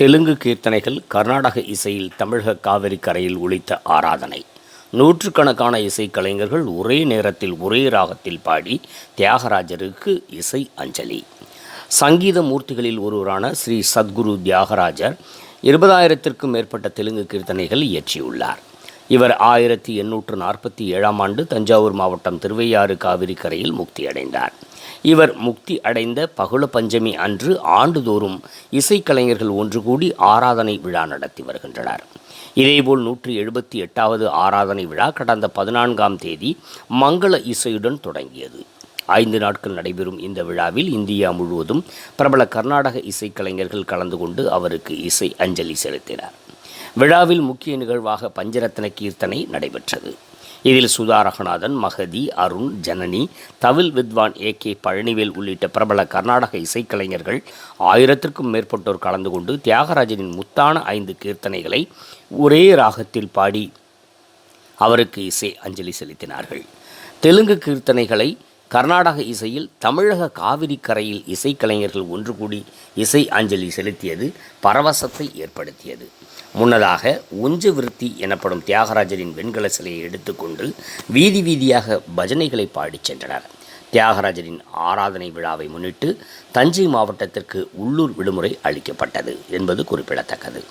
தெலுங்கு கீர்த்தனைகள் கர்நாடக இசையில் தமிழக காவிரி கரையில் ஒழித்த ஆராதனை. நூற்றுக்கணக்கான இசைக்கலைஞர்கள் ஒரே நேரத்தில் ஒரே ராகத்தில் பாடி தியாகராஜருக்கு இசை அஞ்சலி. சங்கீத மூர்த்திகளில் ஒருவரான ஸ்ரீ சத்குரு தியாகராஜர் இருபதாயிரத்திற்கும் மேற்பட்ட தெலுங்கு கீர்த்தனைகள் இயற்றியுள்ளார். இவர் ஆயிரத்தி எண்ணூற்று நாற்பத்தி ஏழாம் ஆண்டு தஞ்சாவூர் மாவட்டம் திருவையாறு காவிரி கரையில் முக்தியடைந்தார் இவர் முக்தி அடைந்த பகுள பஞ்சமி அன்று ஆண்டுதோறும் இசைக்கலைஞர்கள் ஒன்று கூடி ஆராதனை விழா நடத்தி வருகின்றனர். இதேபோல் நூற்றி எழுபத்தி எட்டாவது ஆராதனை விழா கடந்த பதினான்காம் தேதி மங்கள இசையுடன் தொடங்கியது. ஐந்து நாட்கள் நடைபெறும் இந்த விழாவில் இந்தியா முழுவதும் பிரபல கர்நாடக இசைக்கலைஞர்கள் கலந்து கொண்டு அவருக்கு இசை அஞ்சலி செலுத்தினார். விழாவில் முக்கிய நிகழ்வாக பஞ்சரத்ன கீர்த்தனை நடைபெற்றது. இதில் சுதா ரகுநாதன் மகதி அருண் ஜனனி தவில் வித்வான் ஏ கே பழனிவேல் உள்ளிட்ட பிரபல கர்நாடக இசைக்கலைஞர்கள் ஆயிரத்திற்கும் மேற்பட்டோர் கலந்து கொண்டு தியாகராஜனின் முத்தான ஐந்து கீர்த்தனைகளை ஒரே ராகத்தில் பாடி அவருக்கு இசை அஞ்சலி செலுத்தினார்கள். தெலுங்கு கீர்த்தனைகளை கர்நாடக இசையில் தமிழக காவிரி கரையில் இசைக்கலைஞர்கள் ஒன்று கூடி இசை அஞ்சலி செலுத்தியது பரவசத்தை ஏற்படுத்தியது. முன்னதாக உஞ்ச விருத்தி எனப்படும் தியாகராஜரின் வெண்கல சிலையை எடுத்துக்கொண்டு வீதி வீதியாக பஜனைகளை பாடிச் சென்றனர். தியாகராஜரின் ஆராதனை விழாவை முன்னிட்டு தஞ்சை மாவட்டத்திற்கு உள்ளூர் விடுமுறை அளிக்கப்பட்டது என்பது குறிப்பிடத்தக்கது.